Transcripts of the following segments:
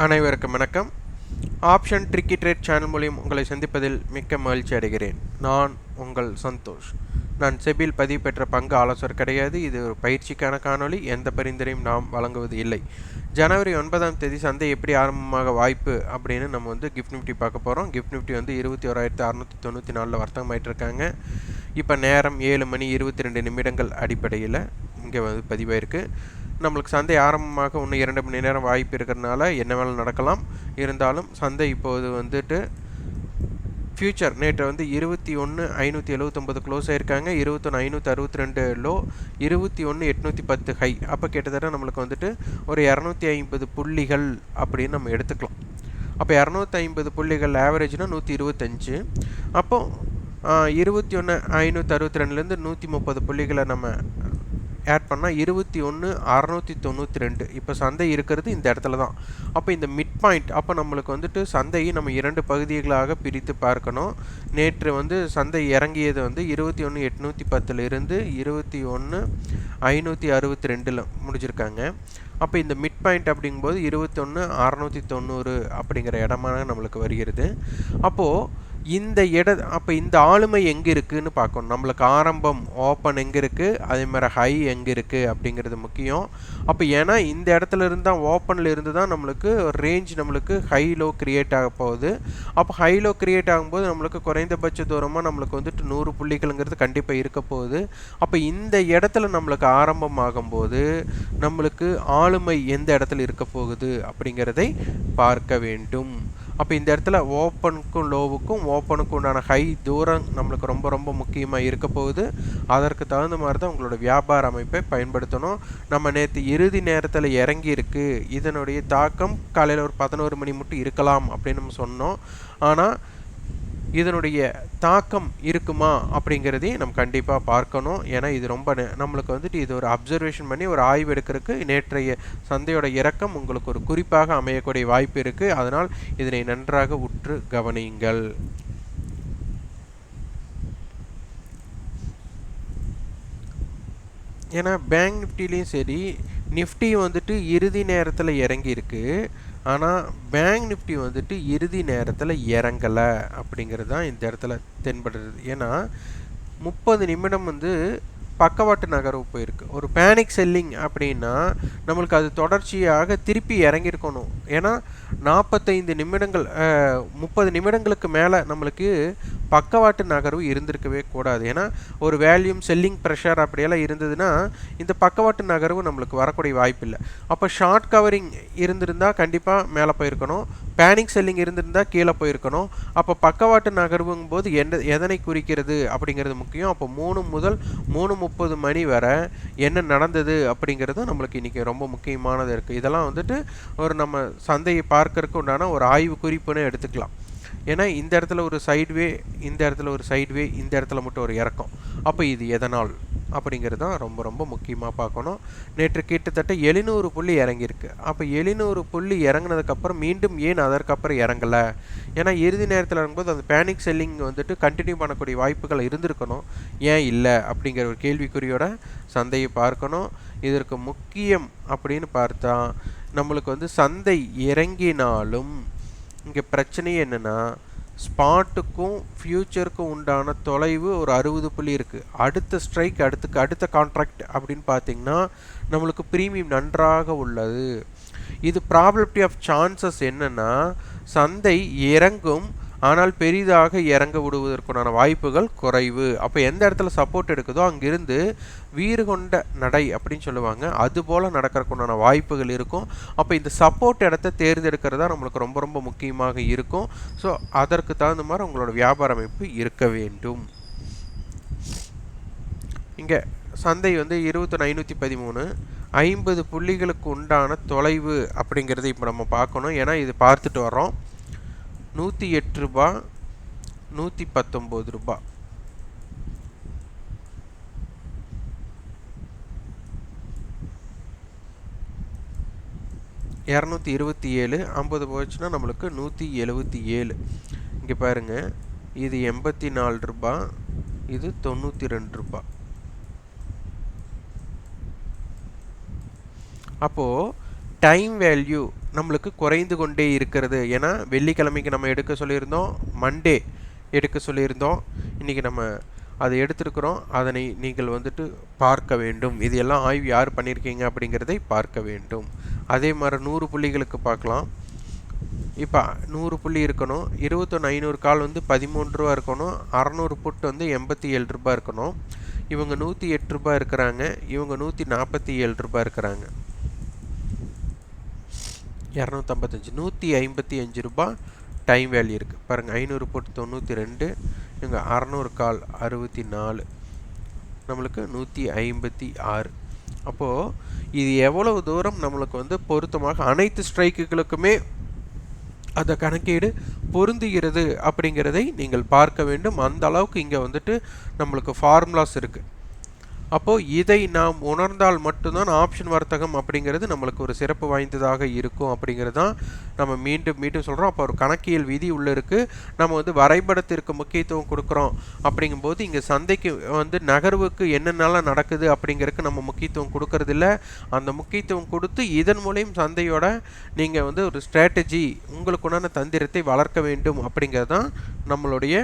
அனைவருக்கும் வணக்கம். Option tricky trade channel மூலியம் உங்களை சந்திப்பதில் மிக்க மகிழ்ச்சி அடைகிறேன். நான் உங்கள் சந்தோஷ். நான் செபில் பதிவு பெற்ற பங்கு ஆலோசகர் கிடையாது. இது ஒரு பயிற்சிக்கான காணொளி. எந்த பரிந்துரையும் நாம் வழங்குவது இல்லை. ஜனவரி ஒன்பதாம் தேதி சந்தை எப்படி ஆரம்பமாக வாய்ப்பு அப்படின்னு நம்ம வந்து கிஃப்ட் நிஃப்டி பார்க்க போகிறோம் கிஃப்ட் நிஃப்டி வந்து இருபத்தி ஓராயிரத்தி அறநூற்றி தொண்ணூற்றி நாலில் வர்த்தகமாயிட்டு இருக்காங்க இப்போ நேரம் ஏழு மணி இருபத்தி ரெண்டு நிமிடங்கள் அடிப்படையில் இங்கே வந்து பதிவாயிருக்கு. நம்மளுக்கு சந்தை ஆரம்பமாக இன்னும் இரண்டு மணி நேரம் வாய்ப்பு இருக்கிறதுனால என்ன வேலை நடக்கலாம். இருந்தாலும் சந்தை இப்போது வந்துட்டு ஃப்யூச்சர் நேற்று வந்து இருபத்தி ஒன்று ஐநூற்றி எழுபத்தொம்பது க்ளோஸ் ஆகிருக்காங்க இருபத்தொன்று ஐநூற்றி அறுபத்தி ரெண்டு லோ இருபத்தி ஒன்று எட்நூற்றி பத்து ஹை அப்போ கிட்டத்தட்ட நம்மளுக்கு வந்துட்டு ஒரு இரநூத்தி ஐம்பது புள்ளிகள் அப்படின்னு நம்ம எடுத்துக்கலாம். அப்போ இரநூத்தி ஐம்பது புள்ளிகள் ஆவரேஜ்னால் நூற்றி இருபத்தஞ்சு. அப்போது இருபத்தி ஒன்று ஐநூற்றி அறுபத்தி ரெண்டுலேருந்து நூற்றி முப்பது புள்ளிகளை நம்ம ஆட் பண்ணால் இருபத்தி ஒன்று அறநூற்றி தொண்ணூற்றி ரெண்டு. இப்போ சந்தை இருக்கிறது இந்த இடத்துல தான். அப்போ இந்த மிட் பாயிண்ட் அப்போ நம்மளுக்கு வந்துட்டு சந்தையை நம்ம இரண்டு பகுதிகளாக பிரித்து பார்க்கணும். நேற்று வந்து சந்தை இறங்கியது வந்து இருபத்தி ஒன்று எட்நூற்றி பத்துலேருந்து இருபத்தி ஒன்று ஐநூற்றி அறுபத்தி ரெண்டில் முடிஞ்சிருக்காங்க. அப்போ இந்த மிட் பாயிண்ட் அப்படிங்கும்போது இருபத்தொன்று அறநூற்றி தொண்ணூறு அப்படிங்கிற இடமான நம்மளுக்கு வருகிறது. அப்போது இந்த இட அப்போ இந்த ஆளுமை எங்கே இருக்குதுன்னு பார்க்கணும். நம்மளுக்கு ஆரம்பம் ஓப்பன் எங்கே இருக்குது அதே மாதிரி ஹை எங்கே இருக்குது அப்படிங்கிறது முக்கியம். அப்போ ஏன்னா இந்த இடத்துல இருந்து தான் ஓப்பனில் இருந்து தான் நம்மளுக்கு ரேஞ்ச் நம்மளுக்கு ஹை லோ க்ரியேட் ஆக போகுது. அப்போ ஹை லோ க்ரியேட் ஆகும்போது நம்மளுக்கு குறைந்தபட்ச தூரமாக நம்மளுக்கு வந்துட்டு நூறு புள்ளிகளுங்கிறது கண்டிப்பாக இருக்க போகுது. அப்போ இந்த இடத்துல நம்மளுக்கு ஆரம்பம் ஆகும்போது நம்மளுக்கு ஆளுமை எந்த இடத்துல இருக்க போகுது அப்படிங்கிறதை பார்க்க வேண்டும். அப்போ இந்த இடத்துல ஓப்பனுக்கும் லோவுக்கும் ஓப்பனுக்கும் உண்டான ஹை தூரம் நம்மளுக்கு ரொம்ப ரொம்ப முக்கியமாக இருக்க போகுது. அதற்கு தகுந்த மாதிரி தான் உங்களோட வியாபார அமைப்பை பயன்படுத்தணும். நம்ம நேற்று இறுதி நேரத்தில் இறங்கி இருக்கு இதனுடைய தாக்கம் காலையில் ஒரு பதினோரு மணி மட்டும் இருக்கலாம் அப்படின்னு நம்ம சொன்னோம். ஆனால் இதனுடைய தாக்கம் இருக்குமா அப்படிங்கிறதையும் நம்ம கண்டிப்பாக பார்க்கணும். ஏன்னா இது ரொம்ப நம்மளுக்கு வந்துட்டு இது ஒரு அப்சர்வேஷன் பண்ணி ஒரு ஆய்வு எடுக்கிறதுக்கு நேற்றைய சந்தையோட இறக்கம் உங்களுக்கு ஒரு குறிப்பாக அமையக்கூடிய வாய்ப்பு இருக்குது அதனால் இதனை நன்றாக உற்று கவனியுங்கள். ஏன்னா பேங்க் நிஃப்டிலையும் சரி நிஃப்டி வந்துட்டு இறுதி நேரத்தில் இறங்கியிருக்கு. ஆனால் பேங்க் நிஃப்டி வந்துட்டு இறுதி நேரத்தில் இறங்கலை அப்படிங்கிறது தான் இந்த இடத்துல தென்படுறது ஏன்னா முப்பது நிமிடம் வந்து பக்கவாட்டு நகர்வு போயிருக்கு. ஒரு பேனிக் செல்லிங் அப்படின்னா நம்மளுக்கு அது தொடர்ச்சியாக திருப்பி இறங்கியிருக்கணும். ஏன்னா நாற்பத்தைந்து நிமிடங்கள் முப்பது நிமிடங்களுக்கு மேலே நம்மளுக்கு பக்கவாட்டு நகர்வு இருந்திருக்கவே கூடாது. ஏன்னா ஒரு வேல்யூம் செல்லிங் ப்ரெஷர் அப்படியெல்லாம் இருந்ததுன்னா இந்த பக்கவாட்டு நகர்வு நம்மளுக்கு வரக்கூடிய வாய்ப்பு இல்லை அப்போ ஷார்ட் கவரிங் இருந்திருந்தால் கண்டிப்பாக மேலே போயிருக்கணும். பேனிக் செல்லிங் இருந்திருந்தால் கீழே போயிருக்கணும். அப்போ பக்கவாட்டு நகர்வுங்கும் போது எந்த எதனை குறிக்கிறது அப்படிங்கிறது முக்கியம். அப்போ மூணு முதல் மூணு முப்பது மணி வரை என்ன நடந்தது அப்படிங்கிறதும் நம்மளுக்கு இன்றைக்கி ரொம்ப முக்கியமானது இருக்குது இதெல்லாம் வந்துட்டு ஒரு நம்ம சந்தையை பார்க்கறதுக்கு உண்டான ஒரு ஆய்வு குறிப்புன்னு எடுத்துக்கலாம். ஏன்னா இந்த இடத்துல ஒரு சைட்வே இந்த இடத்துல ஒரு சைட்வே இந்த இடத்துல மட்டும் ஒரு இறக்கம். அப்போ இது எதனால்? அப்படிங்கிறது தான் ரொம்ப ரொம்ப முக்கியமாக பார்க்கணும். நேற்று கிட்டத்தட்ட எழுநூறு புள்ளி இறங்கியிருக்கு. அப்போ எழுநூறு புள்ளி இறங்கினதுக்கப்புறம் மீண்டும் ஏன் அதற்கப்புறம் இறங்கலை? ஏன்னா இறுதி நேரத்தில் இறங்கும்போது அந்த பேனிக் செல்லிங் வந்துட்டு கண்டினியூ பண்ணக்கூடிய வாய்ப்புகள் இருந்திருக்கணும். ஏன் இல்லை? அப்படிங்கிற ஒரு கேள்விக்குறியோட சந்தையை பார்க்கணும். இதற்கு முக்கியம் அப்படின்னு பார்த்தா நம்மளுக்கு வந்து சந்தை இறங்கினாலும் இங்கே பிரச்சனை என்னென்னா ஸ்பாட்டுக்கும் ஃப்யூச்சருக்கும் உண்டான தொலைவு ஒரு அறுபது புள்ளி இருக்குது அடுத்த ஸ்ட்ரைக் அடுத்துக்கு அடுத்த கான்ட்ராக்ட் அப்படின்னு பார்த்தீங்கன்னா நம்மளுக்கு ப்ரீமியம் நன்றாக உள்ளது. இது ப்ராபபிலிட்டி ஆஃப் சான்சஸ் என்னென்னா சந்தை இறங்கும் ஆனால் பெரிதாக இறங்க விடுவதற்குண்டான வாய்ப்புகள் குறைவு. அப்போ எந்த இடத்துல சப்போர்ட் எடுக்குதோ அங்கிருந்து வீறு கொண்ட நடை அப்படின்னு சொல்லுவாங்க. அது போல் நடக்கிறதுக்குண்டான வாய்ப்புகள் இருக்கும். அப்போ இந்த சப்போர்ட் இடத்த தேர்ந்தெடுக்கிறதா நம்மளுக்கு ரொம்ப ரொம்ப முக்கியமாக இருக்கும். ஸோ அதற்கு தகுந்த மாதிரி உங்களோட வியாபார அமைப்பு இருக்க வேண்டும். இங்கே சந்தை வந்து இருபத்தொன்று ஐநூற்றி பதிமூணு. ஐம்பது புள்ளிகளுக்கு உண்டான தொலைவு அப்படிங்கிறத இப்போ நம்ம பார்க்கணும். ஏன்னா இது பார்த்துட்டு வரோம் நூற்றி எட்டு ரூபா நூற்றி பத்தொம்போது ரூபா. இரநூத்தி இருபத்தி ஏழு ஐம்பது போச்சுன்னா நம்மளுக்கு நூற்றி எழுபத்தி ஏழு. இங்கே பாருங்கள் இது எண்பத்தி நாலு ரூபா இது தொண்ணூற்றி ரெண்டு ரூபா. அப்போது டைம் வேல்யூ நம்மளுக்கு குறைந்து கொண்டே இருக்கிறது. ஏன்னா வெள்ளிக்கிழமைக்கு நம்ம எடுக்க சொல்லியிருந்தோம் மண்டே எடுக்க சொல்லியிருந்தோம். இன்றைக்கி நம்ம அதை எடுத்திருக்கிறோம். அதனை நீங்கள் வந்துட்டு பார்க்க வேண்டும். இது எல்லாம் ஆய்வு யார் பண்ணியிருக்கீங்க அப்படிங்கிறதை பார்க்க வேண்டும். அதே மாதிரி நூறு புள்ளிகளுக்கு பார்க்கலாம். இப்போ நூறு புள்ளி இருக்கணும். இருபத்தொன்று ஐநூறு கால் வந்து பதிமூன்று ரூபா இருக்கணும். அறநூறு புட்டு வந்து எண்பத்தி ஏழு ரூபாய் இருக்கணும். இவங்க நூற்றி எட்டு ரூபா இருக்கிறாங்க. இவங்க நூற்றி நாற்பத்தி ஏழு ரூபாய் இருக்கிறாங்க. இரநூத்தம்பத்தஞ்சு நூற்றி ஐம்பத்தி அஞ்சு ரூபாய் டைம் வேல்யூ இருக்குது பாருங்கள் ஐநூறு போட்டு தொண்ணூற்றி ரெண்டு இங்கே அறநூறு கால் அறுபத்தி நாலு நம்மளுக்கு நூற்றி ஐம்பத்தி ஆறு அப்போது இது எவ்வளவு தூரம் நம்மளுக்கு வந்து பொருத்தமாக அனைத்து ஸ்ட்ரைக்குகளுக்குமே அந்த கணக்கீடு பொருந்துகிறது அப்படிங்கிறதை நீங்கள் பார்க்க வேண்டும். அந்த அளவுக்கு இங்கே வந்துட்டு நம்மளுக்கு ஃபார்முலாஸ் இருக்குது அப்போது இதை நாம் உணர்ந்தால் மட்டும்தான் ஆப்ஷன் வர்த்தகம் அப்படிங்கிறது நம்மளுக்கு ஒரு சிறப்பு வாய்ந்ததாக இருக்கும் அப்படிங்கிறது தான் நம்ம மீண்டும் மீண்டும் சொல்கிறோம் அப்போ ஒரு கணக்கியல் விதி உள்ளே இருக்குது நம்ம வந்து வரைபடத்திற்கு முக்கியத்துவம் கொடுக்குறோம் அப்படிங்கும்போது இங்கே சந்தைக்கு வந்து நகர்வுக்கு என்னென்னலாம் நடக்குது அப்படிங்கிறதுக்கு நம்ம முக்கியத்துவம் கொடுக்கறதில்ல. அந்த முக்கியத்துவம் கொடுத்து இதன் மூலியம் சந்தையோட நீங்கள் வந்து ஒரு ஸ்ட்ராட்டஜி உங்களுக்குண்டான தந்திரத்தை வளர்க்க வேண்டும் அப்படிங்கிறது தான் நம்மளுடைய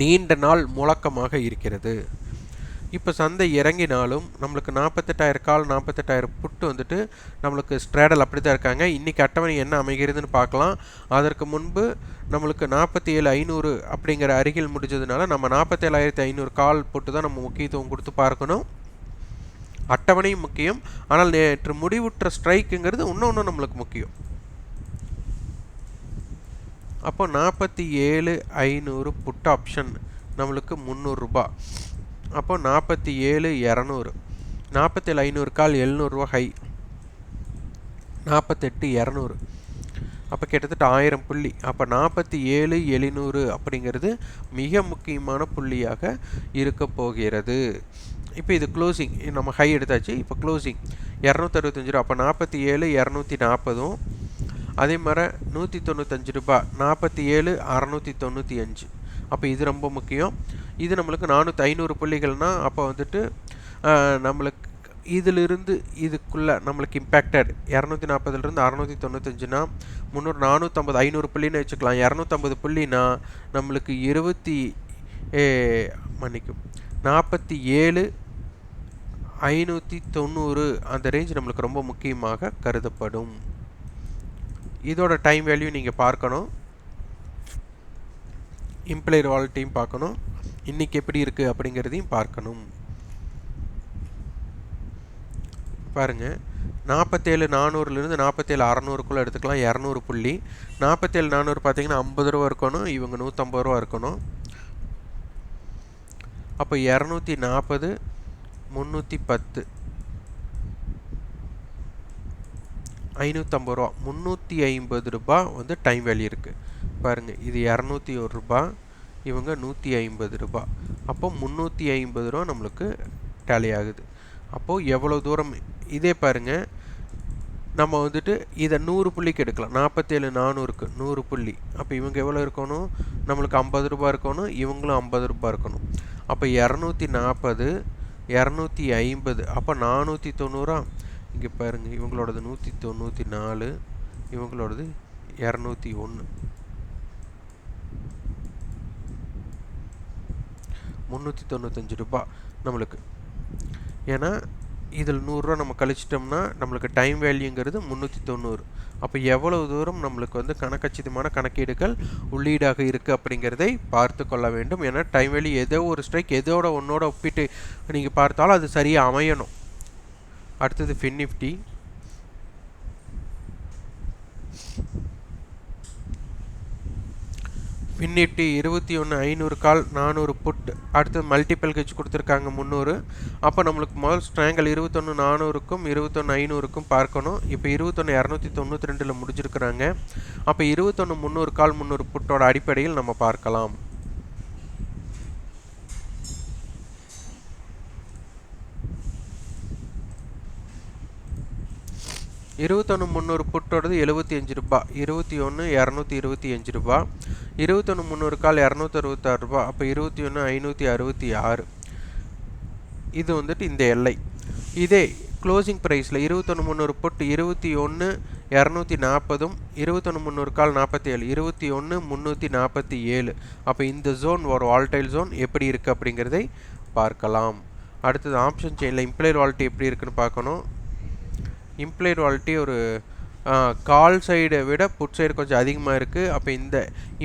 நீண்ட நாள் முழக்கமாக இருக்கிறது. இப்போ சந்தை இறங்கினாலும் நம்மளுக்கு நாற்பத்தெட்டாயிரம் கால் நாற்பத்தெட்டாயிரம் புட்டு வந்துட்டு நம்மளுக்கு ஸ்ட்ராடல் அப்படி தான் இருக்காங்க. இன்றைக்கி அட்டவணை என்ன அமைகிறதுன்னு பார்க்கலாம். அதற்கு முன்பு நம்மளுக்கு நாற்பத்தி ஏழு ஐநூறு அப்படிங்கிற அருகில் முடிஞ்சதுனால நம்ம நாற்பத்தேழாயிரத்தி ஐநூறு கால் போட்டு தான் நம்ம முக்கியத்துவம் கொடுத்து பார்க்கணும். அட்டவணையும் முக்கியம். ஆனால் நேற்று முடிவுற்ற ஸ்ட்ரைக்குங்கிறது இன்னொன்று நம்மளுக்கு முக்கியம். அப்போ நாற்பத்தி ஏழு ஐநூறு புட் ஆப்ஷன் நம்மளுக்கு முந்நூறுரூபா அப்போ நாற்பத்தி ஏழு இரநூறு. நாற்பத்தேழு ஐநூறு கால் எழுநூறுவா ஹை நாற்பத்தெட்டு இரநூறு. அப்போ கிட்டத்தட்ட ஆயிரம் புள்ளி. அப்போ நாற்பத்தி ஏழு எழுநூறு அப்படிங்கிறது மிக முக்கியமான புள்ளியாக இருக்க போகிறது. இப்போ இது க்ளோசிங் நம்ம ஹை எடுத்தாச்சு. இப்போ க்ளோசிங் இரநூத்தறுபத்தஞ்சு ரூபா. அப்போ நாற்பத்தி ஏழு இரநூத்தி நாற்பதும். அதே மாதிரி நூற்றி தொண்ணூத்தஞ்சு ரூபா. நாற்பத்தி ஏழு அறநூற்றி தொண்ணூற்றி அஞ்சு. அப்போ இது ரொம்ப முக்கியம். இது நம்மளுக்கு நானூற்றி ஐநூறு புள்ளிகள்னால் அப்போ வந்துட்டு நம்மளுக்கு இதிலிருந்து இதுக்குள்ளே நம்மளுக்கு இம்பேக்டட் இரநூத்தி நாற்பதுலேருந்து அறநூற்றி தொண்ணூத்தஞ்சுனா முந்நூறு நானூற்றம்பது ஐநூறு புள்ளின்னு வச்சுக்கலாம். இரநூத்தம்பது புள்ளினா நம்மளுக்கு இருபத்தி மன்னிக்கும் நாற்பத்தி ஏழு ஐநூற்றி தொண்ணூறு அந்த ரேஞ்ச் நம்மளுக்கு ரொம்ப முக்கியமாக கருதப்படும். இதோட டைம் வேல்யூ நீங்கள் பார்க்கணும். இம்ப்ளைர் வால்ட்டையும் பார்க்கணும். இன்றைக்கி எப்படி இருக்குது அப்படிங்கிறதையும் பார்க்கணும். பாருங்கள் நாற்பத்தேழு நானூறுலேருந்து நாற்பத்தேழு அறநூறுக்குள்ளே எடுத்துக்கலாம். இரநூறு புள்ளி. நாற்பத்தேழு நானூறு பார்த்தீங்கன்னா ஐம்பது ரூபா இருக்கணும் இவங்க நூற்றம்பது ரூபா இருக்கணும். அப்போ இரநூத்தி நாற்பது முந்நூற்றி பத்து. ஐநூற்றம்பது ரூபா. முந்நூற்றி ஐம்பது ரூபா வந்து டைம் வேல்யூ இருக்குது பாருங்கள் இது இரநூத்தி ஒரு ரூபா. இவங்க நூற்றி ஐம்பது ரூபா. அப்போ முந்நூற்றி ஐம்பது ரூபா நம்மளுக்கு டேலி ஆகுது. அப்போது எவ்வளோ தூரம் இதே பாருங்கள் நம்ம வந்துட்டு இதை நூறு புள்ளிக்கு எடுக்கலாம். நாற்பத்தேழு நானூறுக்கு நூறு புள்ளி. அப்போ இவங்க எவ்வளோ இருக்கணும்? நம்மளுக்கு ஐம்பது ரூபா இருக்கணும். இவங்களும் ஐம்பது ரூபா இருக்கணும். அப்போ இரநூத்தி நாற்பது இரநூத்தி ஐம்பது. அப்போ நானூற்றி தொண்ணூறா? இங்கே பாருங்கள் இவங்களோடது நூற்றி தொண்ணூற்றி நாலு இவங்களோடது இரநூத்தி ஒன்று. முந்நூற்றி தொண்ணூத்தஞ்சு ரூபா நம்மளுக்கு. ஏன்னா இதில் நூறுரூவா நம்ம கழிச்சிட்டோம்னா நம்மளுக்கு டைம் வேல்யூங்கிறது முந்நூற்றி தொண்ணூறு. அப்போ எவ்வளவு தூரம் நம்மளுக்கு வந்து கணக்கச்சிதமான கணக்கீடுகள் உள்ளீடாக இருக்குது அப்படிங்கிறதை பார்த்து கொள்ள வேண்டும். ஏன்னா டைம் வேல்யூ ஏதோ ஒரு ஸ்ட்ரைக் எதோட ஒன்றோட ஒப்பிட்டு நீங்கள் பார்த்தாலும் அது சரியாக அமையணும். அடுத்தது ஃபின் நிஃப்டி பின்னிட்டு இருபத்தி ஒன்று ஐநூறு கால் நானூறு புட் அடுத்து மல்டிபிள் கட்சி கொடுத்துருக்காங்க முந்நூறு. அப்போ நம்மளுக்கு முதல் ஸ்ட்ராங்கல் இருபத்தொன்று நானூறுக்கும் இருபத்தொன்று ஐநூறுக்கும் பார்க்கணும். இப்போ இருபத்தொன்று இரநூத்தி தொண்ணூற்றி ரெண்டில் முடிஞ்சிருக்கிறாங்க. அப்போ இருபத்தொன்று முந்நூறு கால் முந்நூறு புட்டோட அடிப்படையில் நம்ம பார்க்கலாம். இருபத்தொன்று முந்நூறு புட்டோடது எழுபத்தி அஞ்சு ரூபா. இருபத்தி ஒன்று இரநூத்தி இருபத்தி அஞ்சு ரூபா. இருபத்தொன்று முந்நூறு கால் இரநூத்தி அறுபத்தாறு ரூபா. அப்போ இருபத்தி ஒன்று ஐநூற்றி அறுபத்தி ஆறு. இது வந்துட்டு இந்த எல்லை. இதே க்ளோசிங் ப்ரைஸில் இருபத்தொன்று முந்நூறு புட்டு இருபத்தி ஒன்று இரநூத்தி நாற்பதும் இருபத்தொன்று முந்நூறு கால் நாற்பத்தி ஏழு இருபத்தி ஒன்று முந்நூற்றி நாற்பத்தி ஏழு. அப்போ இந்த ஜோன் ஒரு வால்டைல் ஜோன் எப்படி இருக்குது அப்படிங்கிறதை பார்க்கலாம். அடுத்தது ஆப்ஷன் செயினில் இம்ப்ளைட் வால்ட்டி எப்படி இருக்குன்னு பார்க்கணும். இம்ப்ளைட் வால்ட்டி ஒரு கால் சைடை விட புட் சைடு கொஞ்சம் அதிகமாக இருக்குது அப்போ இந்த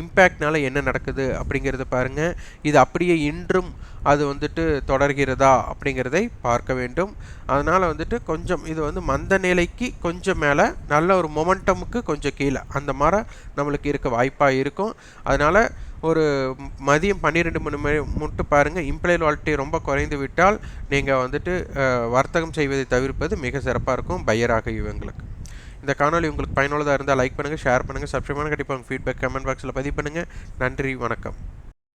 இம்பேக்ட்னால என்ன நடக்குது அப்படிங்கிறத பாருங்கள் இது அப்படியே இன்றும் அது வந்துட்டு தொடர்கிறதா அப்படிங்கிறதை பார்க்க வேண்டும். அதனால் வந்துட்டு கொஞ்சம் இது வந்து மந்த நிலைக்கு கொஞ்சம் மேலே நல்ல ஒரு மொமெண்டமுக்கு கொஞ்சம் கீழே அந்த மாதிரி நம்மளுக்கு இருக்க வாய்ப்பாக இருக்கும். அதனால் ஒரு மதியம் பன்னிரெண்டு மணி மணி மட்டும் பாருங்கள் இம்ப்ளைட் வால்ட்டி ரொம்ப குறைந்து விட்டால் நீங்கள் வந்துட்டு வர்த்தகம் செய்வதை தவிர்ப்பது மிக சிறப்பாக இருக்கும். பையராக இவங்களுக்கு. இந்த காணொலி உங்களுக்கு பயனுள்ளதாக இருந்தால் லைக் பண்ணுங்கள் ஷேர் பண்ணுங்கள் சப்ஸ்கிரைப் பண்ணுங்கள் கண்டிப்பாக உங்கள் ஃபீட்பேக் கமெண்ட் பாக்ஸில் பதிவு பண்ணுங்கள் நன்றி வணக்கம்.